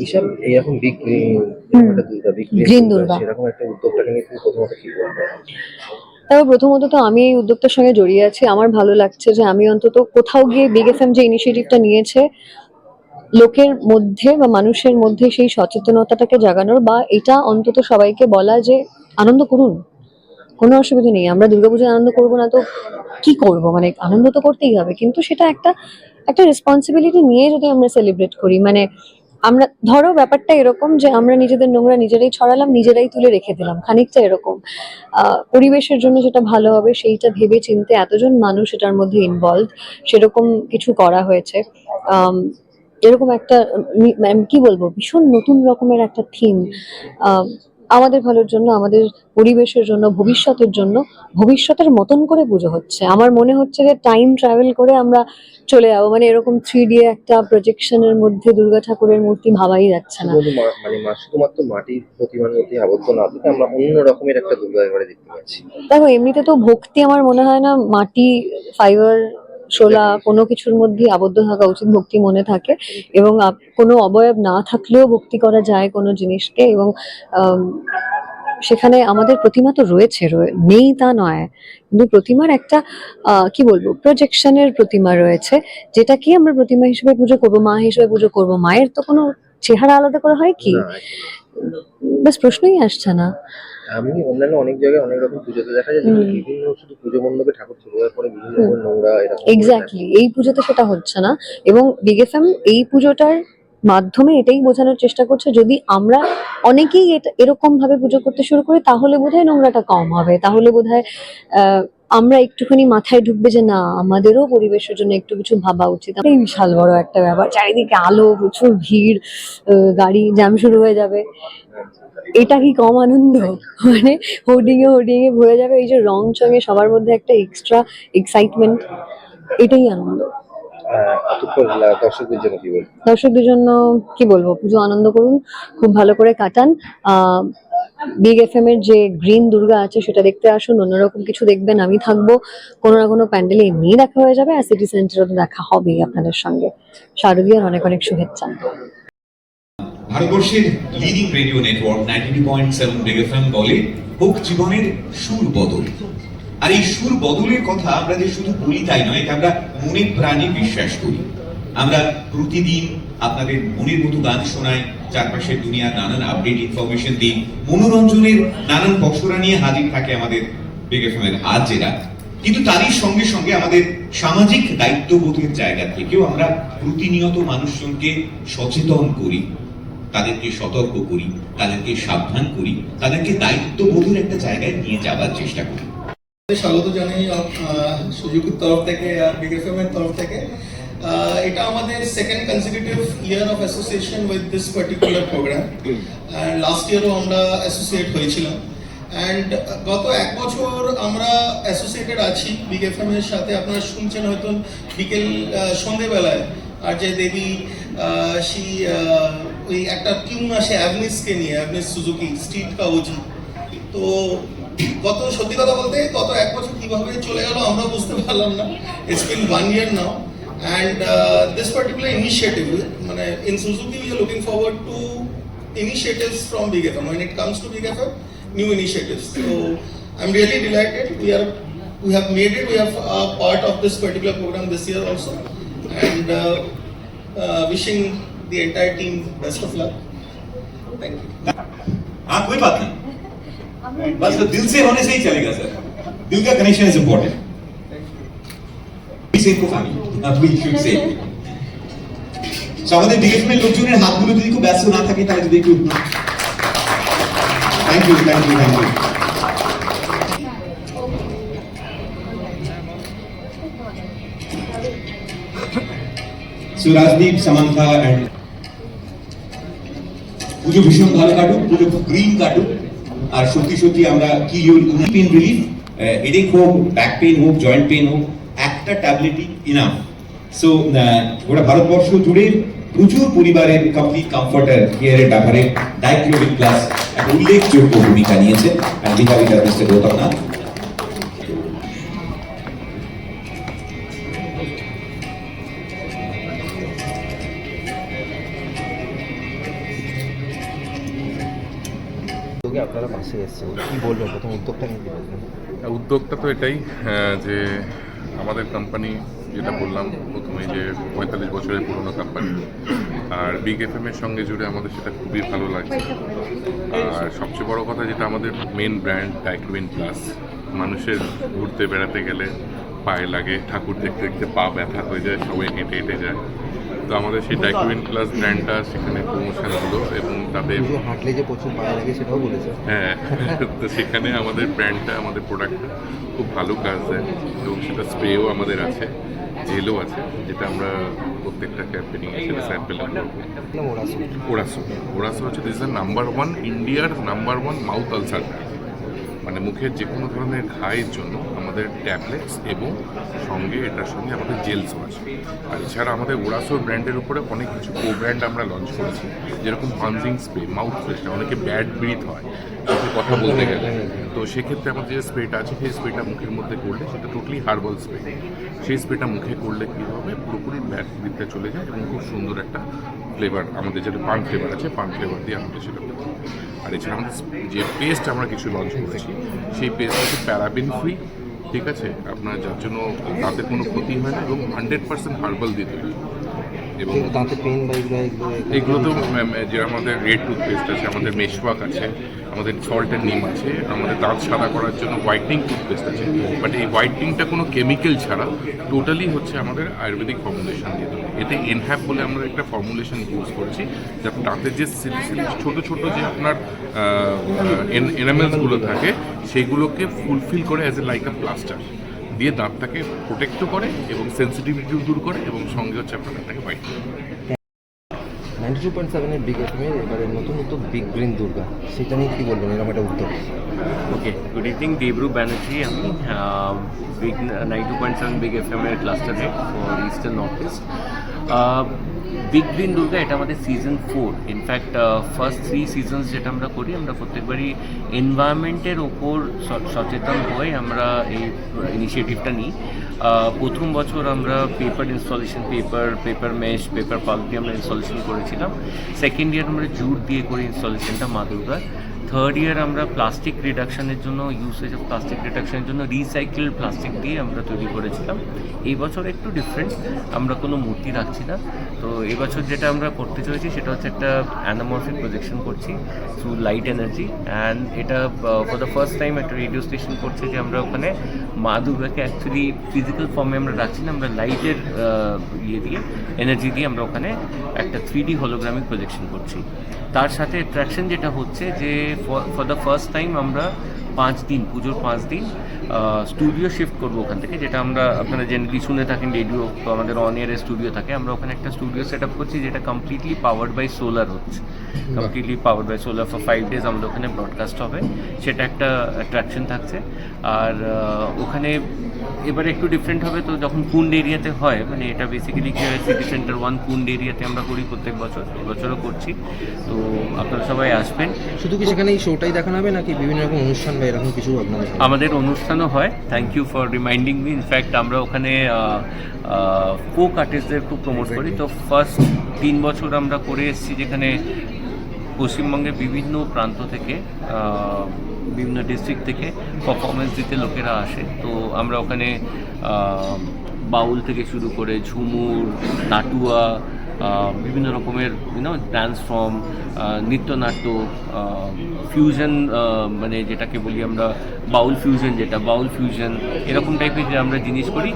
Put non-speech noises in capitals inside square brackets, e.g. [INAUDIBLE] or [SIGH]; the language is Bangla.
এইসব এরকম বিগ। একটা দুর্গা সেরকম একটা উদ্যোগটাকে নিয়ে তুমি প্রথমত কি বলবে? তারপর প্রথমত তো আমি এই উদ্যোগটার সঙ্গে জড়িয়ে আছি আমার ভালো লাগছে যে আমি অন্তত কোথাও গিয়ে বিগ এফ এম যে ইনিশিয়েটিভটা নিয়েছে লোকের মধ্যে বা মানুষের মধ্যে সেই সচেতনতাটাকে জাগানোর বা এটা অন্তত সবাইকে বলা যে আনন্দ করুন। কোনো অসুবিধা নেই আমরা দুর্গাপূজায় আনন্দ করব না তো কি করব? মানে আনন্দ তো করতেই হবে কিন্তু সেটা একটা একটা রেসপন্সিবিলিটি নিয়ে যদি আমরা সেলিব্রেট করি মানে আমরা, ধরো ব্যাপারটা এরকম যে আমরা নিজেদের নোংরা নিজেরাই ছড়ালাম, নিজেরাই তুলে রেখে দিলাম। খানিকটা এরকম। পরিবেশের জন্য যেটা ভালো হবে সেইটা ভেবে চিনতে এতজন মানুষ এটার মধ্যে ইনভলভ সেরকম কিছু করা হয়েছে। এরকম একটা কি বলব? ভীষণ নতুন রকমের একটা থিম আমাদের ভালোর জন্য আমাদের পরিবেশের জন্য ভবিষ্যতের জন্য ভবিষ্যতের মতন করে পুজো হচ্ছে। আমার মনে হচ্ছে যে টাইম ট্রাভেল করে আমরা চলে যাব। মানে এরকম থ্রি ডি একটা প্রজেকশনের মধ্যে দুর্গা ঠাকুরের মূর্তি ভাবাই যাচ্ছে না। মানে শুধুমাত্র মাটির প্রতিমার মধ্যে আবদ্ধ না থেকে আমরা অন্য রকমের একটা দুর্গা এবারে দেখতে পাচ্ছি। দেখো এমনিতে তো ভক্তি আমার মনে হয় না মাটি ফাইবার শোলা কোনো কিছুর মধ্যে আবদ্ধ থাকা উচিত ভক্তি মনে থাকে এবং কোনো অবয়ব না থাকলেও ভক্তি করা যায় কোনো জিনিসকে এবং সেখানে আমাদের প্রতিমা তো রয়েছে নেই তা নয়। কিন্তু প্রতিমার একটা আহ, কি বলব প্রজেকশনের প্রতিমা রয়েছে যেটা কি আমরা প্রতিমা হিসেবে পুজো করব মা হিসেবে পুজো করব মায়ের তো কোনো চেহারা আলাদা করা হয় কি? বেশ প্রশ্নই আসছে না। আমি অন্যান্য অনেক জায়গায় অনেক রকম পুজোতে দেখা যায় যেখানে বিভিন্ন শুধু পুজো মণ্ডপে ঠাকুর যাওয়ার পরে বিভিন্ন রকম নোংরা এরকম এক্স্যাক্টলি এই পুজোতে সেটা হচ্ছে না। এবং বিগ এই পুজোটার মাধ্যমে এটাই বোঝানোর চেষ্টা করছে যদি আমরা অনেকেই এটা এরকম ভাবে পুজো করতে শুরু করি তাহলে বোধহয় নোংরাটা কম হবে। তাহলে বোধহয় আহ, আমরা একটুখানি মাথায় ঢুকবে যে না আমাদেরও পরিবেশের জন্য একটু কিছু ভাবা উচিত। এই বিশাল বড় একটা ব্যাপার। চারিদিকে আলো প্রচুর ভিড় আহ, গাড়ি জ্যাম শুরু হয়ে যাবে। এটা কি কম আনন্দ? [LAUGHS] মানে হোর্ডিং এ হোর্ডিং এ ভরে যাবে। এই যে রং চঙে সবার মধ্যে একটা এক্সট্রা এক্সাইটমেন্ট এটাই আনন্দ। আহ, দর্শকদের জন্য কি বলব? দর্শকদের জন্য কি বলব? পুজো আনন্দ করুন খুব ভালো করে কাটান। বিগ এফ এম এর যে গ্রিন দুর্গা আছে, সেটা দেখতে আসুন। অন্যরকম কিছু দেখবেন, আমি থাকব। কোনো না কোনো প্যান্ডেলে এমনিই দেখা হয়ে যাবে, আর সিটি সেন্টারও তো দেখা হবেই আপনাদের সঙ্গে। শারদীয়ার অনেক অনেক শুভেচ্ছা। ভারতবর্ষের leading radio network ninety point seven big FM বলে, হোক জীবনের সুর বদল। আর এই সুর বদলের কথা আমরা যে শুধু বলি তাই নয়, এটা আমরা মনে প্রাণে বিশ্বাস করি। আমরা প্রতিদিন আপনাদের মনের মতো গান শোনাই, চারপাশের দুনিয়ার নানান আপডেট ইনফরমেশন দিই, মনোরঞ্জনের নানান বসরা নিয়ে হাজির থাকে আমাদের বিগ এর আজেরা কিন্তু তারই সঙ্গে সঙ্গে আমাদের সামাজিক দায়িত্ববোধের জায়গা থেকেও আমরা প্রতিনিয়ত মানুষজনকে সচেতন করি, তাদেরকে সতর্ক করি, তাদেরকে সাবধান করি, তাদেরকে দায়িত্ববোধের একটা জায়গায় নিয়ে যাওয়ার চেষ্টা করি। স্বাগত জানাই সুযোগের তরফ থেকে আর বিগ তরফ থেকে। এটা আমাদের second consecutive year of association with this particular programme and last ইয়ারও আমরা অ্যাসোসিয়েট হয়েছিলাম। অ্যান্ড গত এক বছর আমরা অ্যাসোসিয়েটেড আছি বিগ এফ এর সাথে। আপনারা শুনছেন হয়তো বিকেল সন্ধেবেলায়। আর যে দেবী আহ, ওই একটা টিউন আসে অ্যাভনিসকে নিয়ে অ্যাভনিস সুজুকি স্ট্রিট কাউজি তো গত সত্যি কথা বলতে গত এক বছর কীভাবে চলে গেল আমরা বুঝতে পারলাম না। It's been one year now And uh, this particular initiative, in Suzuki, we are looking forward to initiatives from Big FM. When it comes to Big FM, new initiatives. So I'm really delighted. We are we have made it. We have a part of this particular program this year also, and uh, uh, wishing the entire team best of luck. Thank you. हाँ कोई बात नहीं बस दिल से होने से ही चलेगा सर दिल का कनेक्शन इज इम्पोर्टेंट फैमिली को আমি আপনি শুড সে আমাদের ডিএফএম এর লোকজনের হাতগুলো যদি খুব ব্যস্ত না থাকে তাহলে যদি একটু thank you thank you thank you So Rajdeep, Samantha and পুজো ভীষণ ভালো কাটুক পুজো গ্রিন কাটুক আর সত্যি সত্যি আমরা কি পেন রিলিফ হেডেক হোক ব্যাক পেন হোক জয়েন্ট পেন হোক একটা ট্যাবলেটই ইনাফ সো গোটা ভারতবর্ষ জুড়ে প্রচুর পরিবারের কমপ্লিট কমফর্টার কেয়ারের ব্যাপারে ডাইক্লোরিক ক্লাস এক উল্লেখযোগ্য ভূমিকা নিয়েছে। আর বিভাগীরা মিস্টার গৌতম নাথ আপনারা পাশে এসেছেন। কি বলবেন? প্রথম উদ্যোগটা নিয়ে উদ্যোগটা তো এটাই যে আমাদের কোম্পানি যেটা বললাম প্রথমে যে পঁয়তাল্লিশ বছরের পুরনো কোম্পানি আর বিগ এফ এর সঙ্গে জুড়ে আমাদের সেটা খুবই ভালো লাগছে। আর সবচেয়ে বড় কথা যেটা, আমাদের মেন ব্র্যান্ড ডাইক্রুইন প্লাস মানুষের ঘুরতে বেড়াতে গেলে পায়ে লাগে, ঠাকুর দেখতে দেখতে পা ব্যথা হয়ে যায়, সবাই হেঁটে হেঁটে যায়। তো আমাদের সেই ডাইক্রুইন প্লাস ব্র্যান্ডটা সেখানে প্রমোশন হলো এবং তাদের হাঁটলে যে প্রচুর পায়ে লাগে সেটাও বলেছে। হ্যাঁ [LAUGHS] তো সেখানে আমাদের ব্র্যান্ডটা আমাদের প্রোডাক্টটা খুব ভালো কাজ দেয় এবং সেটা স্প্রেও আমাদের আছে জেলও আছে যেটা আমরা প্রত্যেকটা ক্যাম্পেনিং সেটা স্যাম্পেল ওরাসু ওরাসো ওরাসো হচ্ছে দিস নাম্বার ওয়ান ইন্ডিয়ার নাম্বার ওয়ান মাউথ আলসার মানে মুখের যে কোনো ধরনের ঘায়ের জন্য আমাদের ট্যাবলেটস এবং সঙ্গে এটার সঙ্গে আমাদের জেলসও আছে। আর এছাড়া আমাদের ওরাসো ব্র্যান্ডের উপরে অনেক কিছু কো ব্র্যান্ড আমরা লঞ্চ করেছি, যেরকম পানজিং স্প্রে মাউথ ফ্রেশটা অনেকে ব্যাড ব্রিথ হয় মুখে কথা বলতে গেলে। তো সেক্ষেত্রে আমাদের যে স্প্রেটা আছে, সেই স্প্রেটা মুখের মধ্যে করলে সেটা টোটালি হার্বাল স্প্রে সেই স্প্রেটা মুখে করলে কী হবে? পুরোপুরি ব্যাড ব্রিথে চলে যায় এবং খুব সুন্দর একটা ফ্লেভার আমাদের যেটা পান ফ্লেভার আছে পান ফ্লেভার দিয়ে আমাদের সেটা আর এছাড়া আমাদের যে পেস্ট আমরা কিছু লঞ্চ করেছি, সেই পেস্ট হচ্ছে প্যারাবিন ফ্রি ঠিক আছে, আপনার যার জন্য তাতে কোনো ক্ষতি হয় না এবং হান্ড্রেড পার্সেন্ট হার্বাল দিয়ে তৈরি। এবং দাঁতে পেন বা এগুলো এগুলো তো যে আমাদের রেড টুথপেস্ট আছে আমাদের মেশওয়াক আছে আমাদের সল্টের নিম আছে আমাদের দাঁত সাদা করার জন্য হোয়াইটনিং টুথপেস্ট আছে। বাট এই হোয়াইটনিংটা কোনো কেমিক্যাল ছাড়া টোটালি হচ্ছে আমাদের আয়ুর্বেদিক ফর্মুলেশন দিয়ে এতে এনহ্যাপ বলে আমরা একটা ফর্মুলেশন ইউজ করেছি যাতে দাঁতের যে সিলি সিলি ছোটো ছোটো যে আপনার এনামেলসগুলো থাকে সেইগুলোকে ফুলফিল করে as a like a plaster দিয়ে দাঁতটাকে প্রোটেক্টও করে এবং সেন্সিটিভিটিও দূর করে এবং সঙ্গে হচ্ছে আপনার দাঁতটাকে হোয়াইট করে। নাইনটি টু পয়েন্ট সেভেনের বিগ এফএমের এবারে নতুন উদ্যোগ বিগ গ্রিন দুর্গা সেটা নিয়ে কী বলবেন? এরকম একটা উদ্যোগ। Okay good evening Debru Banerjee আমি big ninety point seven big F M এর cluster head for eastern north east big green Durga এটা আমাদের season four in fact first three seasons যেটা আমরা করি, আমরা প্রত্যেকবারই এনভায়রনমেন্টের ওপর সচেতন হয়ে আমরা এই ইনিশিয়েটিভটা নিই। প্রথম বছর আমরা paper installation paper paper mesh paper pulp দিয়ে আমরা ইনস্টলেশন করেছিলাম। সেকেন্ড ইয়ার আমরা জুট দিয়ে করি ইনস্টলেশনটা মা দুর্গার থার্ড ইয়ার আমরা প্লাস্টিক রিডাকশনের জন্য ইউসেজ অফ প্লাস্টিক রিডাকশনের জন্য রিসাইকেল প্লাস্টিক দিয়ে আমরা তৈরি করেছিলাম। এই বছর একটু ডিফারেন্ট আমরা কোনো মূর্তি রাখছি না। তো এবছর যেটা আমরা করতে চলেছি সেটা হচ্ছে একটা অ্যানামরফিক প্রজেকশন করছি থ্রু লাইট এনার্জি অ্যান্ড এটা ফর দ্য ফার্স্ট টাইম একটা রেডিও স্টেশন করছে যে আমরা ওখানে মা দুর্গাকে অ্যাকচুয়ালি ফিজিক্যাল ফর্মে আমরা রাখছি না, আমরা লাইটের ইয়ে দিয়ে এনার্জি দিয়ে আমরা ওখানে একটা থ্রি ডি হোলোগ্রামিক প্রজেকশন করছি। তার সাথে অ্যাট্রাকশন যেটা হচ্ছে যে ফর দ্য ফার্স্ট টাইম আমরা পাঁচ দিন পুজোর পাঁচ দিন স্টুডিও শিফট করব ওখান থেকে যেটা আমরা আপনারা জেনারেলি শুনে থাকেন রেডিও তো আমাদের অন ইয়ারের স্টুডিও থাকে। আমরা ওখানে একটা স্টুডিও সেট আপ করছি যেটা কমপ্লিটলি পাওয়ার্ড বাই সোলার হচ্ছে। Completely power by solar for five days আমাদের ওখানে ব্রডকাস্ট হবে। সেটা একটা অ্যাট্রাকশন থাকছে। আর ওখানে এবারে একটু ডিফারেন্ট হবে তো যখন কুন্ড এরিয়াতে হয় মানে এটা বেসিক্যালি কি হয় সিটি সেন্টার ওয়ান কুন্ড এরিয়াতে আমরা করি প্রত্যেক বছর এবছরও করছি। তো আপনারা সবাই আসবেন। শুধু কি সেখানে এই শোটাই দেখানো হবে নাকি বিভিন্ন রকম অনুষ্ঠান বা এরকম কিছু আপনাদের আমাদের অনুষ্ঠানও হয়। Thank you for reminding me in fact আমরা ওখানে ফোক আর্টিস্টদের খুব প্রমোট করি। তো ফার্স্ট তিন বছর আমরা করে এসেছি যেখানে পশ্চিমবঙ্গের বিভিন্ন প্রান্ত থেকে বিভিন্ন ডিস্ট্রিক্ট থেকে পারফরমেন্স দিতে লোকেরা আসে। তো আমরা ওখানে বাউল থেকে শুরু করে ঝুমুর, নাটুয়া বিভিন্ন রকমের ইউনো ডান্স ফর্ম নৃত্যনাট্য ফিউশন মানে যেটাকে বলি আমরা, বাউল ফিউশন যেটা, বাউল ফিউশন এরকম টাইপের যে আমরা জিনিস করি।